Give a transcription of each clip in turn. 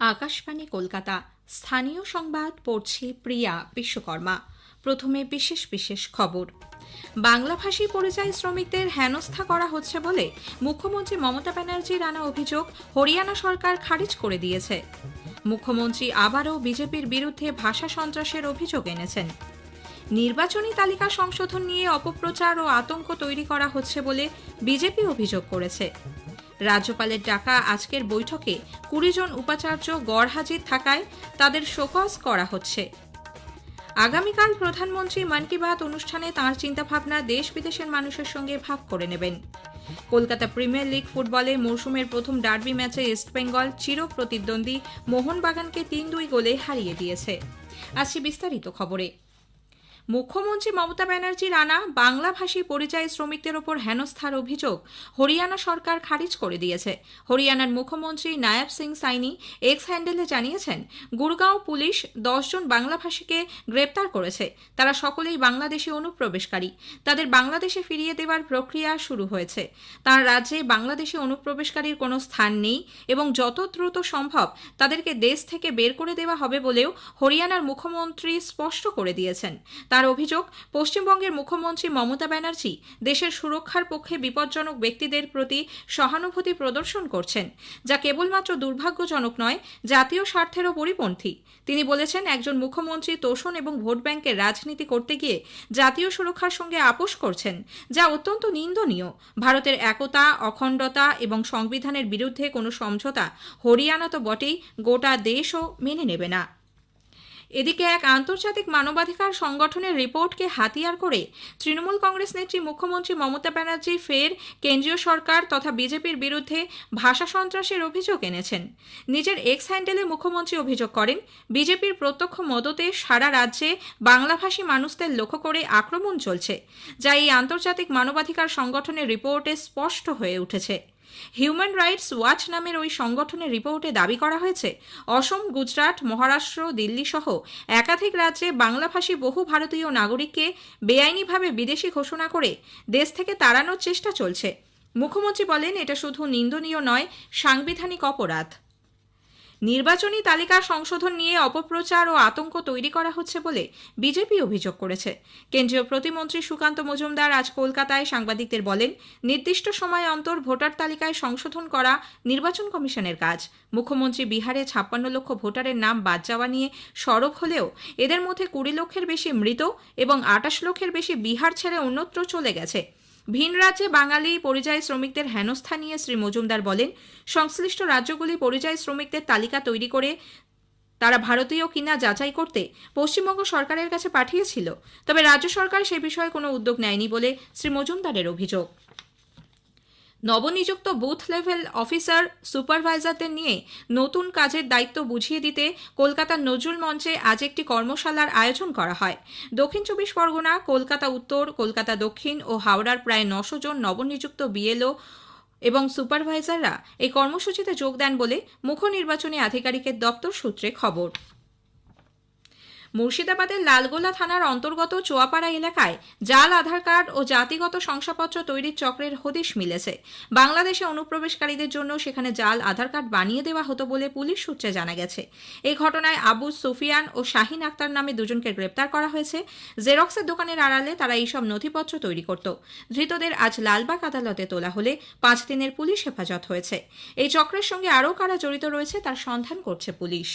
আকাশবাণী কলকাতা। স্থানীয় সংবাদ পড়ছি প্রিয়া বিশ্বকর্মা। প্রথমে বিশেষ বিশেষ খবর। বাংলাভাষী পরিযায়ী শ্রমিকদের হেনস্থা করা হচ্ছে বলে মুখ্যমন্ত্রী মমতা ব্যানার্জির আনা অভিযোগ হরিয়ানা সরকার খারিজ করে দিয়েছে। মুখ্যমন্ত্রী আবারও বিজেপির বিরুদ্ধে ভাষা সন্ত্রাসের অভিযোগ এনেছেন। নির্বাচনী তালিকা সংশোধন নিয়ে অপপ্রচার ও আতঙ্ক তৈরি করা হচ্ছে বলে বিজেপি অভিযোগ করেছে। রাজ্যপালের ডাকা আজকের বৈঠকে কুড়ি জন উপাচার্য গড় হাজির থাকায় তাদের শোকজ করা হচ্ছে। আগামীকাল প্রধানমন্ত্রী মন কি বাত অনুষ্ঠানে তাঁর চিন্তাভাবনা দেশ বিদেশের মানুষের সঙ্গে ভাগ করে নেবেন। কলকাতা প্রিমিয়ার লিগ ফুটবলে মৌসুমের প্রথম ডার্বি ম্যাচে ইস্টবেঙ্গল চির প্রতিদ্বন্দ্বী মোহনবাগানকে তিন দুই গোলে হারিয়ে দিয়েছে। আসছি বিস্তারিত খবরে। মুখ্যমন্ত্রী মমতা ব্যানার্জির আনা বাংলাভাষী পরিযায়ী শ্রমিকদের ওপর হেনস্থার অভিযোগ হরিয়ানা সরকার খারিজ করে দিয়েছে। হরিয়ানার মুখ্যমন্ত্রী নায়াব সিং সাইনি এক্স হ্যান্ডেলে জানিয়েছেন, গুরগাঁও পুলিশ দশজন বাংলাভাষীকে গ্রেপ্তার করেছে। তারা সকলেই বাংলাদেশে অনুপ্রবেশকারী। তাদের বাংলাদেশে ফিরিয়ে দেওয়ার প্রক্রিয়া শুরু হয়েছে। তার রাজ্যে বাংলাদেশে অনুপ্রবেশকারীর কোনো স্থান নেই এবং যত দ্রুত সম্ভব তাদেরকে দেশ থেকে বের করে দেওয়া হবে বলেও হরিয়ানার মুখ্যমন্ত্রী স্পষ্ট করে দিয়েছেন। তার অভিযোগ, পশ্চিমবঙ্গের মুখ্যমন্ত্রী মমতা ব্যানার্জি দেশের সুরক্ষার পক্ষে বিপজ্জনক ব্যক্তিদের প্রতি সহানুভূতি প্রদর্শন করছেন, যা কেবলমাত্র দুর্ভাগ্যজনক নয়, জাতীয় স্বার্থেরও পরিপন্থী। তিনি বলেছেন, একজন মুখ্যমন্ত্রী তোষণ এবং ভোট ব্যাংকের রাজনীতি করতে গিয়ে জাতীয় সুরক্ষার সঙ্গে আপোষ করছেন, যা অত্যন্ত নিন্দনীয়। ভারতের একতা, অখণ্ডতা এবং সংবিধানের বিরুদ্ধে কোনো সমঝোতা হরিয়ানা তো বটেই, গোটা দেশও মেনে নেবে না। এদিকে এক আন্তর্জাতিক মানবাধিকার সংগঠনের রিপোর্টকে হাতিয়ার করে তৃণমূল কংগ্রেস নেত্রী মুখ্যমন্ত্রী মমতা ব্যানার্জি ফের কেন্দ্রীয় সরকার তথা বিজেপির বিরুদ্ধে ভাষা সন্ত্রাসের অভিযোগ এনেছেন। নিজের এক্স হ্যান্ডেলে মুখ্যমন্ত্রী অভিযোগ করেন, বিজেপির প্রত্যক্ষ মদতে সারা রাজ্যে বাংলাভাষী মানুষদের লক্ষ্য করে আক্রমণ চলছে, যা এই আন্তর্জাতিক মানবাধিকার সংগঠনের রিপোর্টে স্পষ্ট হয়ে উঠেছে। হিউম্যান রাইটস ওয়াচ নামের ওই সংগঠনের রিপোর্টে দাবি করা হয়েছে, অসম, গুজরাট, মহারাষ্ট্র, দিল্লি সহ একাধিক রাজ্যে বাংলাভাষী বহু ভারতীয় নাগরিককে বেআইনিভাবে বিদেশি ঘোষণা করে দেশ থেকে তাড়ানোর চেষ্টা চলছে। মুখ্যমন্ত্রী বলেন, এটা শুধু নিন্দনীয় নয়, সাংবিধানিক অপরাধ। নির্বাচনী তালিকা সংশোধন নিয়ে অপপ্রচার ও আতঙ্ক তৈরি করা হচ্ছে বলে বিজেপি অভিযোগ করেছে। কেন্দ্রীয় প্রতিমন্ত্রী সুকান্ত মজুমদার আজ কলকাতায় সাংবাদিকদের বলেন, নির্দিষ্ট সময় অন্তর ভোটার তালিকায় সংশোধন করা নির্বাচন কমিশনের কাজ। মুখ্যমন্ত্রী বিহারে ছাপ্পান্ন লক্ষ ভোটারের নাম বাদ যাওয়া নিয়ে সরব হলেও এদের মধ্যে কুড়ি লক্ষের বেশি মৃত এবং আটাশ লক্ষের বেশি বিহার ছেড়ে অন্যত্র চলে গেছে। ভিন রাজ্যে বাঙালি পরিযায়ী শ্রমিকদের হেনস্থা নিয়ে শ্রী মজুমদার বলেন, সংশ্লিষ্ট রাজ্যগুলি পরিযায়ী শ্রমিকদের তালিকা তৈরি করে তারা ভারতীয় কিনা যাচাই করতে পশ্চিমবঙ্গ সরকারের কাছে পাঠিয়েছিল। তবে রাজ্য সরকার সে বিষয়ে কোনো উদ্যোগ নেয়নি বলে শ্রী মজুমদারের অভিযোগ। নবনিযুক্ত বুথ লেভেল অফিসার, সুপারভাইজারদের নিয়ে নতুন কাজের দায়িত্ব বুঝিয়ে দিতে কলকাতার নজরুল মঞ্চে আজ একটি কর্মশালার আয়োজন করা হয়। দক্ষিণ চব্বিশ পরগনা, কলকাতা উত্তর, কলকাতা দক্ষিণ ও হাওড়ার প্রায় নশো জন নবনিযুক্ত বিএলও এবং সুপারভাইজাররা এই কর্মসূচিতে যোগ দেন বলে মুখ্য নির্বাচনী আধিকারিকের দপ্তর সূত্রে খবর। মুর্শিদাবাদের লালগোলা থানার অন্তর্গত চোয়াপাড়া এলাকায় জাল, আধার কার্ড ও জাতিগত শংসাপত্র তৈরির চক্রের হদিশ মিলেছে। বাংলাদেশে অনুপ্রবেশকারীদের জন্য সেখানে জাল, আধার কার্ড বানিয়ে দেওয়া হতো বলে পুলিশ সূত্রে জানা গেছে। এই ঘটনায় আবু সুফিয়ান ও শাহিন আক্তার নামে দুজনকে গ্রেপ্তার করা হয়েছে। জেরক্সের দোকানের আড়ালে তারা এইসব নথিপত্র তৈরি করত। ধৃতদের আজ লালবাগ আদালতে তোলা হলে পাঁচ দিনের পুলিশ হেফাজত হয়েছে। এই চক্রের সঙ্গে আরও কারা জড়িত রয়েছে তার সন্ধান করছে পুলিশ।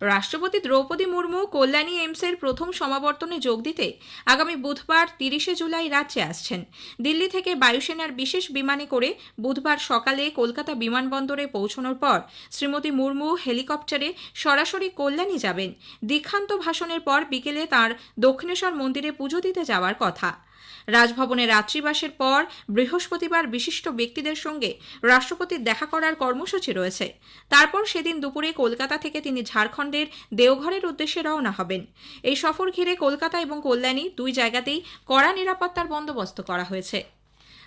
রাষ্ট্রপতি দ্রৌপদী মুর্মু, কল্যাণী এইমসের প্রথম সমাবর্তনে যোগ দিতে আগামী বুধবার তিরিশে জুলাই রাজ্যে আসছেন। দিল্লি থেকে বায়ুসেনার বিশেষ বিমানে করে বুধবার সকালে কলকাতা বিমানবন্দরে পৌঁছানোর পর শ্রীমতী মুর্মু হেলিকপ্টারে সরাসরি কল্যাণী যাবেন। দীক্ষান্ত ভাষণের পর বিকেলে তার দক্ষিণেশ্বর মন্দিরে পুজো দিতে যাওয়ার কথা। রাজভবনে রাত্রিবাসের পর বৃহস্পতিবার বিশিষ্ট ব্যক্তিদের সঙ্গে রাষ্ট্রপতির দেখা করার কর্মসূচি রয়েছে। তারপর সেদিন দুপুরে কলকাতা থেকে তিনি ঝাড়খণ্ডের দেওঘরের উদ্দেশ্যে রওনা হবেন। এই সফর ঘিরে কলকাতা এবং কল্যাণী দুই জায়গাতেই কড়া নিরাপত্তার বন্দোবস্ত করা হয়েছে।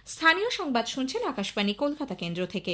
স্থানীয় সংবাদ শুনছেন আকাশবাণী, কলকাতা কেন্দ্র থেকে।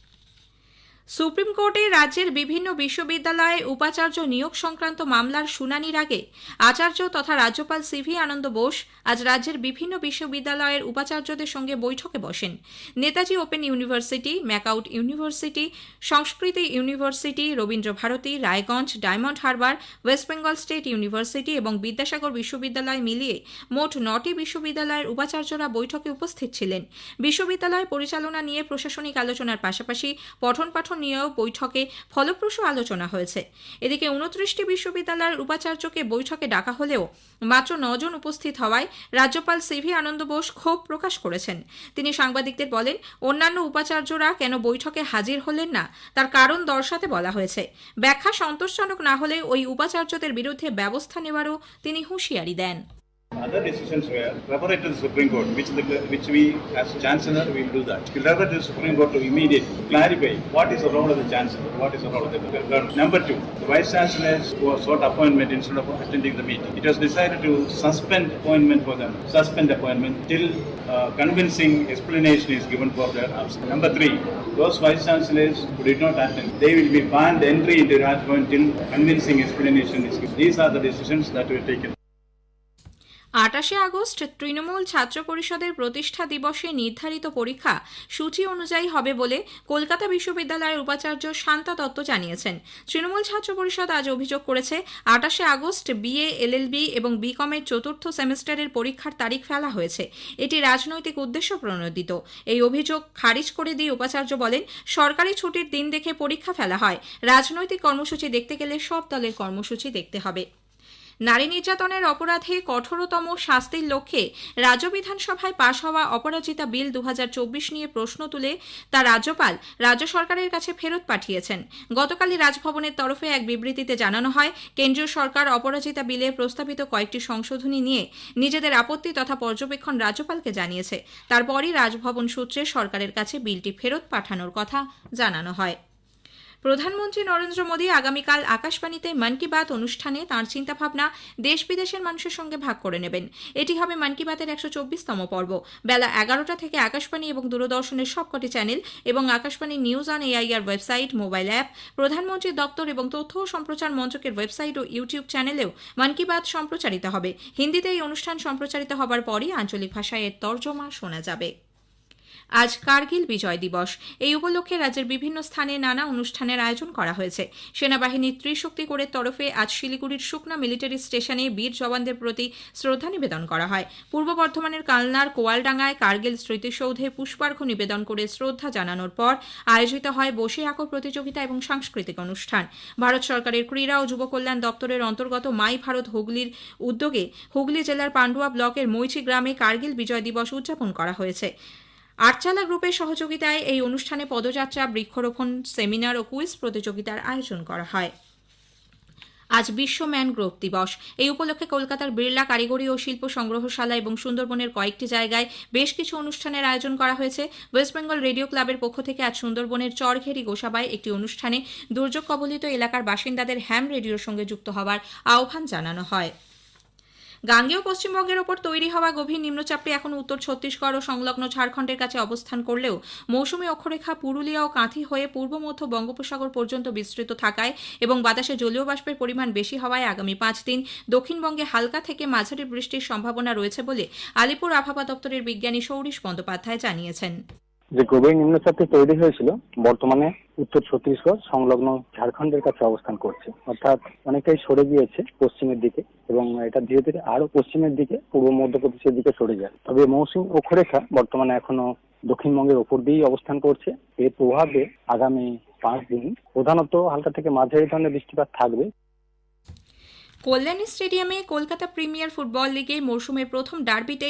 সুপ্রিম কোর্টে রাজ্যের বিভিন্ন বিশ্ববিদ্যালয়ে উপাচার্য নিয়োগ সংক্রান্ত মামলার শুনানির আগে আচার্য তথা রাজ্যপাল সিভি আনন্দ বোস আজ রাজ্যের বিভিন্ন বিশ্ববিদ্যালয়ের উপাচার্যদের সঙ্গে বৈঠকে বসেন। Netaji open university, MAKAUT university, Sanskriti university Rabindra Bharati Raiganj, Diamond Harbour, West Bengal state university এবং বিদ্যাসাগর বিশ্ববিদ্যালয় মিলিয়ে মোট নটি বিশ্ববিদ্যালয়ের উপাচার্যরা বৈঠকে উপস্থিত ছিলেন। বিশ্ববিদ্যালয় পরিচালনা নিয়ে প্রশাসনিক আলোচনার পাশাপাশি পঠন পাঠন নিয়েও বৈঠকে ফলপ্রসূ আলোচনা হয়েছে। এদিকে উনত্রিশটি বিশ্ববিদ্যালয়ের উপাচার্যকে বৈঠকে ডাকা হলেও মাত্র নজন উপস্থিত হওয়ায় রাজ্যপাল সিভি আনন্দ বোস ক্ষোভ প্রকাশ করেছেন। তিনি সাংবাদিকদের বলেন, অন্যান্য উপাচার্যরা কেন বৈঠকে হাজির হলেন না, তার কারণ দর্শাতে বলা হয়েছে। ব্যাখ্যা সন্তোষজনক না হলে ওই উপাচার্যদের বিরুদ্ধে ব্যবস্থা নেওয়ারও তিনি হুঁশিয়ারি দেন। Other decisions were refer it to the Supreme Court, which the, which we as Chancellor will do that. We'll refer to the Supreme Court to immediately clarify what is the role of the Chancellor, what is the role of the Governor. Number two, the Vice Chancellors who have sought appointment instead of attending the meeting. It was decided to suspend appointment for them, suspend appointment till uh, convincing explanation is given for their absence. Number three, those Vice Chancellors who did not attend, they will be banned entry into Raj Bhavan till convincing explanation is given. These are the decisions that were taken. আটাশে August Trinamool Chhatra পরিষদের প্রতিষ্ঠা দিবসে নির্ধারিত পরীক্ষা সূচি অনুযায়ী হবে বলে কলকাতা বিশ্ববিদ্যালয়ের উপাচার্য শান্তা দত্ত জানিয়েছেন। তৃণমূল ছাত্র পরিষদ আজ অভিযোগ করেছে, আটাশে আগস্ট বিএ, এলএলবি এবং বিকমের চতুর্থ সেমিস্টারের পরীক্ষার তারিখ ফেলা হয়েছে। এটি রাজনৈতিক উদ্দেশ্য প্রণোদিত। এই অভিযোগ খারিজ করে দিয়ে উপাচার্য বলেন, সরকারি ছুটির দিন দেখে পরীক্ষা ফেলা হয়। রাজনৈতিক কর্মসূচি দেখতে গেলে সব দলের কর্মসূচি দেখতে হবে। নারী নির্যাতনের অপরাধে কঠোরতম শাস্তির লক্ষ্যে রাজ্য বিধানসভায় পাশ হওয়া অপরাজিতা বিল দু হাজার চব্বিশ নিয়ে প্রশ্ন তুলে তা রাজ্যপাল রাজ্য সরকারের কাছে ফেরত পাঠিয়েছেন। গতকালই রাজভবনের তরফে এক বিবৃতিতে জানানো হয়, কেন্দ্রীয় সরকার অপরাজিতা বিলে প্রস্তাবিত কয়েকটি সংশোধনী নিয়ে নিজেদের আপত্তি তথা পর্যবেক্ষণ রাজ্যপালকে জানিয়েছে। তারপরই রাজভবন সূত্রে সরকারের কাছে বিলটি ফেরত পাঠানোর কথা জানানো হয়। প্রধানমন্ত্রী নরেন্দ্র মোদী আগামীকাল আকাশবাণীতে মন কি বাত অনুষ্ঠানে তাঁর চিন্তাভাবনা দেশ বিদেশের মানুষের সঙ্গে ভাগ করে নেবেন। এটি হবে মন কি বাতের একশো চব্বিশতম পর্ব। বেলা এগারোটা থেকে আকাশবাণী এবং দূরদর্শনের সবকটি চ্যানেল এবং Akashvani news on AIR website, mobile app প্রধানমন্ত্রীর দপ্তর এবং তথ্য ও সম্প্রচার মন্ত্রকের ওয়েবসাইট ও ইউটিউব চ্যানেলেও মন কি বাত সম্প্রচারিত হবে। হিন্দিতে এই অনুষ্ঠান সম্প্রচারিত হবার পরই আঞ্চলিক ভাষায় এর তর্জমা শোনা যাবে। আজ কার্গিল বিজয় দিবস। এই উপলক্ষে রাজ্যের বিভিন্ন স্থানে নানা অনুষ্ঠানের আয়োজন করা হয়েছে। সেনাবাহিনীর ত্রিশক্তি কোরের তরফে আজ শিলিগুড়ির শুকনা মিলিটারি স্টেশনে বীর জওয়ানদের প্রতি শ্রদ্ধা নিবেদন করা হয়। পূর্ব বর্ধমানের কালনার কোয়ালডাঙ্গায় কার্গিল স্মৃতিসৌধে পুষ্পার্ঘ নিবেদন করে শ্রদ্ধা জানানোর পর আয়োজিত হয় বসে আঁকো প্রতিযোগিতা এবং সাংস্কৃতিক অনুষ্ঠান। ভারত সরকারের ক্রীড়া ও যুব কল্যাণ দপ্তরের অন্তর্গত মাই ভারত হুগলির উদ্যোগে হুগলি জেলার পান্ডুয়া ব্লকের মৈছি গ্রামে কার্গিল বিজয় দিবস উদযাপন করা হয়েছে। আটচালা গ্রুপের সহযোগিতায় এই অনুষ্ঠানে পদযাত্রা, বৃক্ষরোপণ, সেমিনার ও কুইজ প্রতিযোগিতার আয়োজন করা হয়। আজ বিশ্ব ম্যানগ্রোভ দিবস। এই উপলক্ষে কলকাতার বিড়লা কারিগরি ও শিল্প সংগ্রহশালা এবং সুন্দরবনের কয়েকটি জায়গায় বেশ কিছু অনুষ্ঠানের আয়োজন করা হয়েছে। ওয়েস্ট বেঙ্গল রেডিও ক্লাবের পক্ষ থেকে আজ সুন্দরবনের চরঘেরি গোসাবায় একটি অনুষ্ঠানে দুর্যোগ কবলিত এলাকার বাসিন্দাদের হ্যাম রেডিওর সঙ্গে যুক্ত হওয়ার আহ্বান জানানো হয়। গাঙ্গেয় পশ্চিমবঙ্গের ওপর তৈরি হওয়া গভীর নিম্নচাপটি এখন উত্তর ছত্তিশগড় ও সংলগ্ন ঝাড়খণ্ডের কাছে অবস্থান করলেও মৌসুমী অক্ষরেখা পুরুলিয়া ও কাঁথি হয়ে পূর্ব মধ্য বঙ্গোপসাগর পর্যন্ত বিস্তৃত থাকায় এবং বাতাসে জলীয় বাষ্পের পরিমাণ বেশি হওয়ায় আগামী পাঁচ দিন দক্ষিণবঙ্গে হালকা থেকে মাঝারি বৃষ্টির সম্ভাবনা রয়েছে বলে আলিপুর আবহাওয়া দপ্তরের বিজ্ঞানী সৌরিশ বন্দ্যোপাধ্যায় জানিয়েছেন। যে গভীর নিম্নচাপটি তৈরি হয়েছিল, বর্তমানে উত্তর ছত্তিশগড় সংলগ্ন ঝাড়খণ্ডের কাছে অবস্থান করছে। অর্থাৎ অনেকটাই সরে গিয়েছে পশ্চিমের দিকে এবং এটা ধীরে ধীরে আরও পশ্চিমের দিকে, পূর্ব মধ্যপ্রদেশের দিকে সরে যায়। তবে মৌসুমী অক্ষরেখা বর্তমানে এখনও দক্ষিণবঙ্গের ওপর দিয়েই অবস্থান করছে। এর প্রভাবে আগামী পাঁচ দিন প্রধানত হালকা থেকে মাঝারি ধরনের বৃষ্টিপাত থাকবে। কল্যাণী স্টেডিয়ামে কলকাতা প্রিমিয়ার ফুটবল লিগে মরশুমের প্রথম ডার্বিতে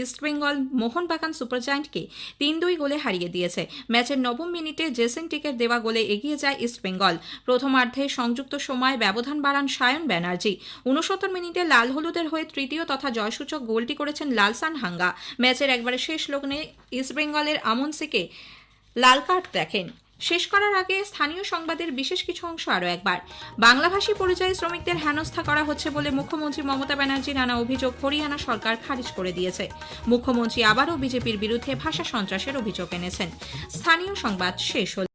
ইস্টবেঙ্গল মোহনবাগান সুপারজায়ান্টকে তিন দুই গোলে হারিয়ে দিয়েছে। ম্যাচের নবম মিনিটে জেসেন টিকের দেওয়া গোলে এগিয়ে যায় ইস্টবেঙ্গল প্রথমার্ধে সংযুক্ত সময় ব্যবধান বাড়ান সায়ন ব্যানার্জি। উনসত্তর মিনিটে লাল হলুদের হয়ে তৃতীয় তথা জয়সূচক গোলটি করেছেন লালসান হাঙ্গা। ম্যাচের একবারে শেষ লগ্নে ইস্টবেঙ্গলের আমন সিকে লাল কার্ড দেখেন। শেষ করার আগে স্থানীয় সংবাদের বিশেষ কিছু অংশ আরও একবার। বাংলাভাষী পরিযায়ী শ্রমিকদের হেনস্থা করা হচ্ছে বলে মুখ্যমন্ত্রী মমতা ব্যানার্জি নানা অভিযোগ হরিয়ানা সরকার খারিজ করে দিয়েছে। মুখ্যমন্ত্রী আবারও বিজেপির বিরুদ্ধে ভাষা সন্ত্রাসের অভিযোগ এনেছেন। স্থানীয় সংবাদ শেষ হল।